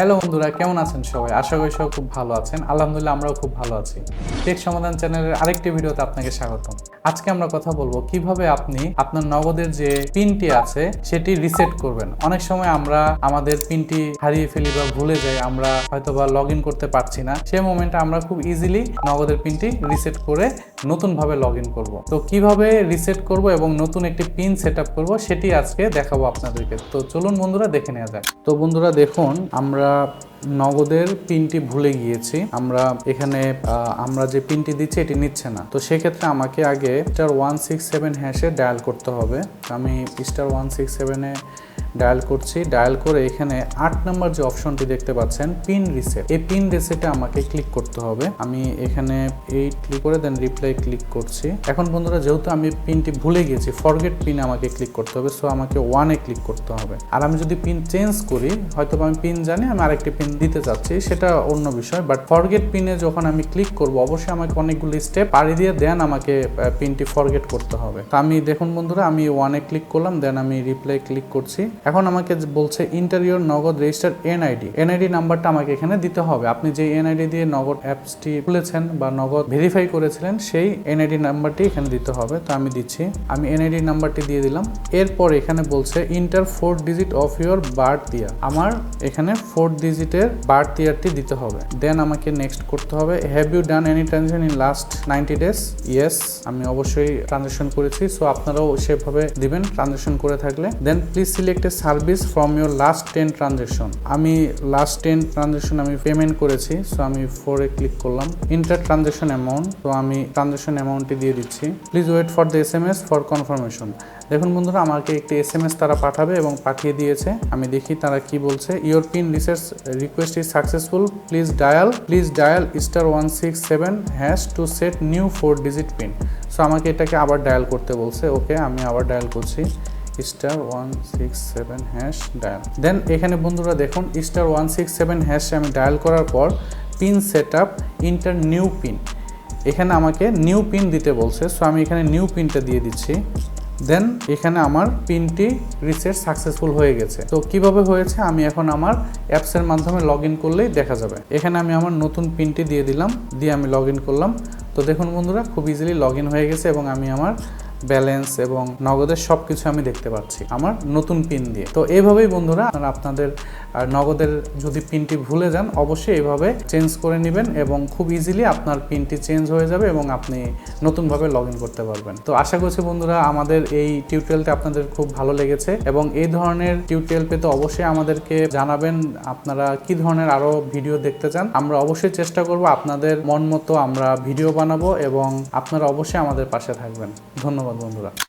Hello বন্ধুরা, কেমন আছেন সবাই? আশা করি সবাই খুব ভালো আছেন। আলহামদুলিল্লাহ আমরাও খুব ভালো আছি। টেক সমাধান চ্যানেলের আরেকটি ভিডিওতে আপনাকে স্বাগতম। আজকে আমরা কথা বলব কীভাবে আপনি আপনার নগদের যে পিনটি আছে, সেটি রিসেট করবেন। অনেক সময় আমরা আমাদের পিনটি হারিয়ে ফেলি বা ভুলে যাই, আমরা হয়তো বা লগ করতে পারছি না। সেই মোমেন্টে আমরা খুব ইজিলি নগদের পিনটি রিসেট করে নতুনভাবে লগ ইন করব। তো কীভাবে রিসেট করব এবং নতুন একটি পিন সেট আপ করব, সেটি আজকে দেখাবো আপনাদেরকে। তো চলুন বন্ধুরা, দেখে নেওয়া যাক। তো বন্ধুরা, দেখুন, আমরা নগদের পিনটি ভুলে গিয়েছি। আমরা এখানে আমরা যে পিনটি দিচ্ছি, এটি নিচ্ছে না। তো সেক্ষেত্রে আমাকে আগে স্টার ওয়ান সিক্স সেভেন হ্যাশে ডায়াল করতে হবে। আমি স্টার ওয়ান সিক্স সেভেনে ডায়াল করছি। ডায়াল করে এখানে আট নম্বর যে অপশনটি দেখতে পাচ্ছেন, পিন রিসেট। এই পিন রিসেটে আমাকে ক্লিক করতে হবে। আমি এখানে এই ক্লিক করে দেন রিপ্লাই ক্লিক করছি। এখন বন্ধুরা, যেহেতু আমি পিনটি ভুলে গেছি ফরগেট পিন আমাকে ক্লিক করতে হবে সো আমাকে ওয়ানে ক্লিক করতে হবে। আর আমি যদি পিন চেঞ্জ করি, হয়তো আমি পিন জানি, আমি আরেকটি পিন দিতে চাচ্ছি, সেটা অন্য বিষয়। বাট ফরগেট পিনে যখন আমি ক্লিক করব, অবশ্যই আমাকে অনেকগুলো স্টেপ পাড়ি দিয়ে দেন আমাকে পিনটি ফরগেট করতে হবে। তো আমি দেখুন বন্ধুরা, আমি ওয়ানে ক্লিক করলাম দেন আমি রিপ্লাই ক্লিক করছি। এখন আমাকে বলছে ইন্টারিয়র নগদ রেজিস্টার এনআইডি এনআইডি নাম্বারটা আমাকে এখানে দিতে হবে। আপনি যে এনআইডি দিয়ে নগদ অ্যাপসটি খুলেছেন বা নগদ ভেরিফাই করেছিলেন, সেই এনআইডি নাম্বারটি এখানে দিতে হবে। তো আমি দিচ্ছি। আমি এনআইডি নাম্বারটি দিয়ে দিলাম। এরপর এখানে বলছে enter four digit of your birth year আমার এখানে ফোর ডিজিটের বার্থ ইয়ারটি দিতে হবে। দেন আমাকে নেক্সট করতে হবে have you done any transaction in last ninety days yes আমি অবশ্যই ট্রানজেকশন করেছি। সো আপনারাও সেভাবে দিবেন ট্রানজেকশন করে থাকলে। Then please select a service from your last ten transaction. আমি লাস্ট টেন ট্রানজেকশন আমি পেমেন্ট করেছি, সো আমি ফোরে ক্লিক করলাম। ইন্টার ট্রানজেকশন অ্যামাউন্ট তো আমি ট্রানজেকশন অ্যামাউন্টটি দিয়ে দিচ্ছি। Please wait for the S M S for confirmation দেখুন বন্ধুরা, আমাকে একটি এস এম এস তারা পাঠাবে এবং পাঠিয়ে দিয়েছে। আমি দেখি তারা কি বলছে। Your pin research request is successful please dial please dial star one six seven hash to set new four digit pin so আমাকে এটাকে আবার ডায়াল করতে বলছে। ওকে আমি আবার ডায়াল করছি। Star one six seven hash dial দেন এখানে বন্ধুরা দেখুন স্টার ওয়ান সিক্স সেভেন হ্যাশে আমি ডায়াল করার পর pin set up enter new pin এখানে আমাকে নিউ পিন দিতে বলছে সো আমি এখানে নিউ পিনটা দিয়ে দিচ্ছি। দেন এখানে আমার পিনটি রিসেট সাকসেসফুল হয়ে গেছে। তো কীভাবে হয়েছে? আমি এখন আমার অ্যাপসের মাধ্যমে লগ ইন করলেই দেখা যাবে। এখানে আমি আমার নতুন পিনটি দিয়ে দিলাম, দিয়ে আমি লগ ইন করলাম। তো দেখুন বন্ধুরা, খুব ইজিলি লগ ইন হয়ে গেছে এবং আমি আমার ব্যালেন্স এবং নগদের সব কিছু আমি দেখতে পাচ্ছি আমার নতুন পিন দিয়ে। তো এইভাবেই বন্ধুরা আপনাদের নগদের যদি পিনটি ভুলে যান, অবশ্যই এভাবে চেঞ্জ করে নেবেন এবং খুব ইজিলি আপনার পিনটি চেঞ্জ হয়ে যাবে এবং আপনি নতুনভাবে লগ ইন করতে পারবেন। তো আশা করছি বন্ধুরা, আমাদের এই টিউটোরিয়ালটা আপনাদের খুব ভালো লেগেছে এবং এই ধরনের টিউটোরিয়াল পেতে অবশ্যই আমাদেরকে জানাবেন আপনারা কি ধরনের আরও ভিডিও দেখতে চান। আমরা অবশ্যই চেষ্টা করব আপনাদের মন মতো আমরা ভিডিও বানাবো এবং আপনারা অবশ্যই আমাদের পাশে থাকবেন। ধন্যবাদ। বন্ধুরা